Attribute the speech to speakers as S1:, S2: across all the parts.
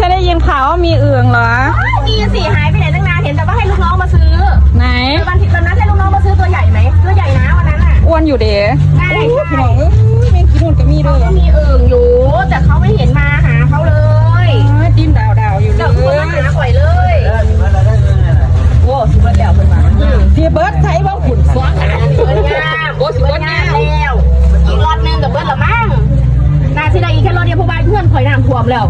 S1: ฉันได้ยินข่าวว่ามีเอืองเหรอ
S2: มีสิหายไปไหนตั้งนานเห็นแต่ว่าให้ลูกน้องมาซื้อ
S1: ไหน
S2: วันที่ตอนนั้นให้ลูกน้องมาซื้อตัวใหญ่ไหมตัวใหญ่นะวันนั้นอะ
S1: อ้วนอยู่เด้
S2: ใช่
S1: โอ้พี่น้องเอ้ยแม่งกินนู่นก็มีเด้
S2: เขา
S1: อ
S2: ก็มีอึ่งอยู่ แต่เขาไม่เห็นมาหาเขาเลย
S1: อ้ยดิ้นดาวดาวๆอยู่เล
S2: เดี๋ยวคนมาหายปล่อยเลย
S3: เออมันอะไรได้เลยนะ
S2: โอ้สุดยอดแล้วเพิ่นมา
S1: พี่เบิร์ดใช้บ้างขุนฟ้อง
S2: สวยงามโอ้สวยงามแล้วอีกรอดหนึงกับเบิ้ลละมั้งนาทีใดอีกแค่รอดเดียวเพราะว่าเพื่อนข่อยน้ำท่วมแล้ว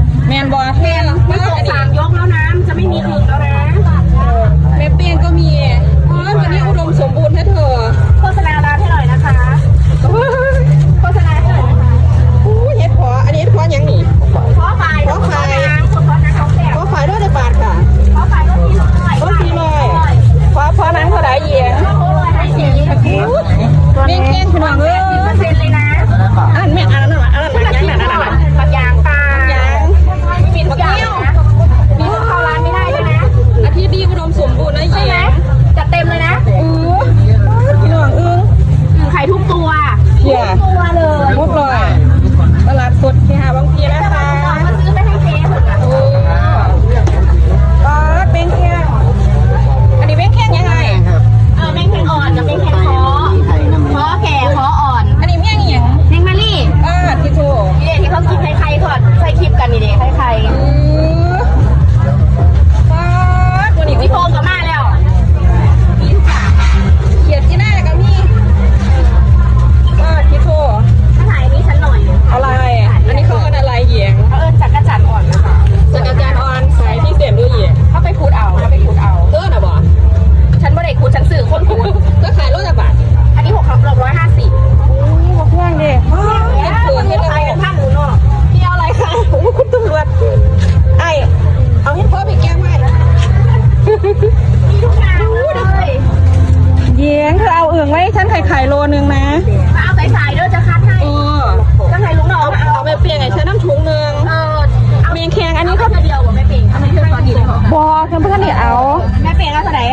S1: บแม่เป่งเอา
S2: ไม่
S1: เชื่
S2: อ
S1: ตอน
S2: นี้
S1: เล
S2: ย
S1: เห
S3: ร
S2: อบอ
S1: เธอเพื่อนนี่เอา
S2: แม่เป่งเอาเท่าไหร่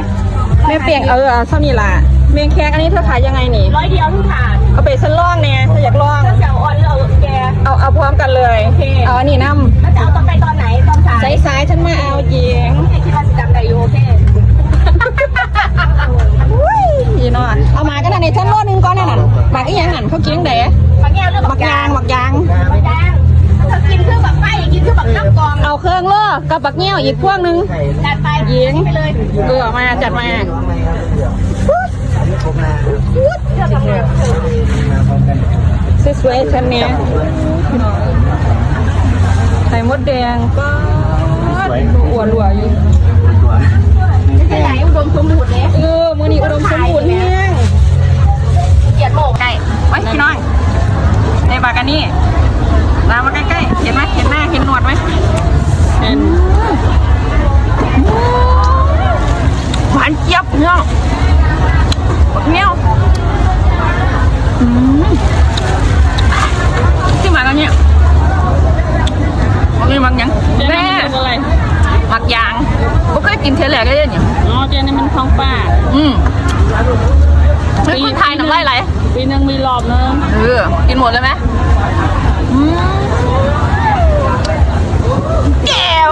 S1: แม่เปลี่ยนเออเอาเท่านี้ล่ะเมียงแขงอันนี้เธอขายยังไงนี่
S2: ร้อยเดียวทุกถาด
S1: เอาไปฉันล่องเนี่ยเธออยากล่อง
S2: ก็จะเอาออนหรือเอาแก
S1: เอาเอาพร้อมกันเลย
S2: โอเค
S1: เอาอันนี้น้
S2: แล้วจะเอาตอนไปตอนไหนตอนสายำ
S1: สายๆฉันมาเอาเหยียง
S2: ไม่คิดว่าจะจำได้อยู่โอเค
S1: อุ้ยยีนอนเอามากันนะในฉันโลนึงก่อนนั่นน่ะหมักอีหยังนั่นเขาเคียงเด๋
S2: บางแง่เรื่อง
S1: หมักยางหมักยาง
S2: บางยาง เอา
S1: เครื่องโล่กับบักเงี้ยวอีกพวกนึง
S2: จัดไป
S1: ยิง
S2: ไปเลย
S1: เออมาจัดมา
S3: ครบนะ
S2: เพื่อทำงาน
S3: มาพร้อมกัน
S1: สวยๆฉันเนี้ยไข่มดแดงก็อ้วนรัวอยู่
S3: ตัว
S2: ไม่ใช่ไหนอุดมสมบูรณ์เลย
S1: ยบเนาะเงี้ยวอืมที่มาแล้วเนี่ยมันมีบางอย่างแม่หมักยางก็เคยกินเทเลก็ได้เนี่ย
S4: อ๋อเจนี่มันของป้า
S1: อืมเฮ้ยคนไทยน้ำลายไหล
S4: ปีหนึงมีรอบนึง
S1: เออกินหมดเลยไหมอืมแก้ว